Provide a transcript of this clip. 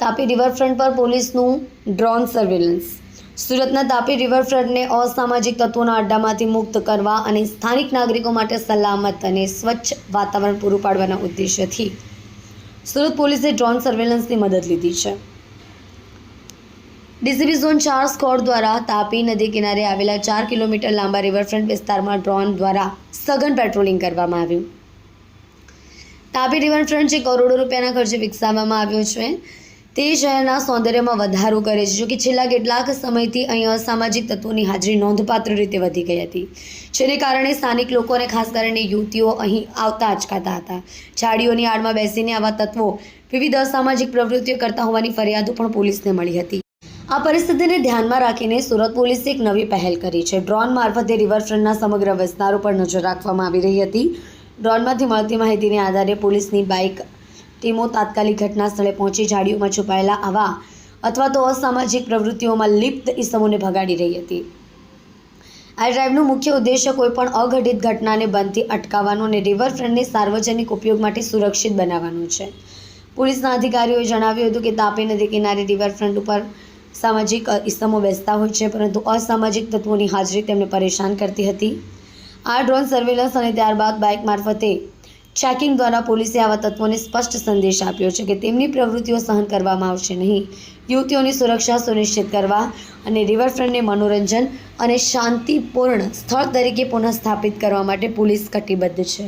Tapi riverfront પર પોલીસનું drone surveillance સુરતના તાપી રિવરફ્રન્ટને અસામાજિક તત્વોના અડ્ડામાંથી મુક્ત કરવા અને સ્થાનિક નાગરિકો માટે સલામત અને સ્વચ્છ વાતાવરણ પૂરું પાડવાના ઉદ્દેશ્યથી સુરત પોલીસે ડ્રોન સર્વેલન્સની મદદ લીધી છે. ડીસીબી ઝોન ચાર સ્કોડ દ્વારા તાપી નદી કિનારે આવેલા ચાર કિલોમીટર લાંબા રિવરફ્રન્ટ વિસ્તારમાં ડ્રોન દ્વારા સઘન પેટ્રોલિંગ કરવામાં આવ્યું. તાપી રિવરફ્રન્ટ જે કરોડો રૂપિયાના ખર્ચે વિકસાવવામાં આવ્યો છે, તે શહેરના સૌંદર્યમાં વધારો કરે છે જો કે છેલ્લા કેટલાક સમયથી અહીં અસામાજિક તત્વોની હાજરી નોંધપાત્ર રીતે વધી ગઈ હતી. જેને કારણે સ્થાનિક લોકો અને ખાસ કરીને યુવતીઓ અહીં આવતા અચકાતા હતા. ઝાડીઓની આડમાં બેસીને આવા તત્વો વિવિધ અસામાજિક પ્રવૃત્તિઓ કરતા હોવાની ફરિયાદો પણ પોલીસને મળી હતી. આ પરિસ્થિતિને ધ્યાનમાં રાખીને સુરત પોલીસે એક નવી પહેલ કરી છે. ડ્રોન મારફતે રિવરફ્રન્ટના સમગ્ર વિસ્તારો પર નજર રાખવામાં આવી રહી હતી. ડ્રોનમાંથી મળતી માહિતીને આધારે પોલીસની બાઇક ટીમો તાત્કાલિક ઘટના સ્થળે પહોંચી ઝાડીઓમાં છુપાયેલા આવા અથવા તો અસામાજિક પ્રવૃત્તિઓમાં લિપ્ત ઇસમોને ભગાડી રહી હતી. આ ડ્રાઇવનું મુખ્ય ઉદ્દેશ્ય કોઈપણ અઘટિત ઘટનાને બનતી અટકાવવાનો અને રિવરફ્રન્ટને સાર્વજનિક ઉપયોગ માટે સુરક્ષિત બનાવવાનું છે. પોલીસના અધિકારીઓએ જણાવ્યું હતું કે તાપી નદી કિનારે રિવરફ્રન્ટ ઉપર સામાજિક ઇસમો બેસતા હોય છે, પરંતુ અસામાજિક તત્વોની હાજરી તેમને પરેશાન કરતી હતી. આ ડ્રોન સર્વેલન્સ અને ત્યારબાદ બાઇક મારફતે ચેકિંગ દ્વારા પોલીસે આવા તત્વોને સ્પષ્ટ સંદેશ આપ્યો છે કે તેમની પ્રવૃત્તિઓ સહન કરવામાં આવશે નહીં. યુવતીઓની સુરક્ષા સુનિશ્ચિત કરવા અને રિવરફ્રન્ટને મનોરંજન અને શાંતિપૂર્ણ સ્થળ તરીકે પુનઃસ્થાપિત કરવા માટે પોલીસ કટિબદ્ધ છે.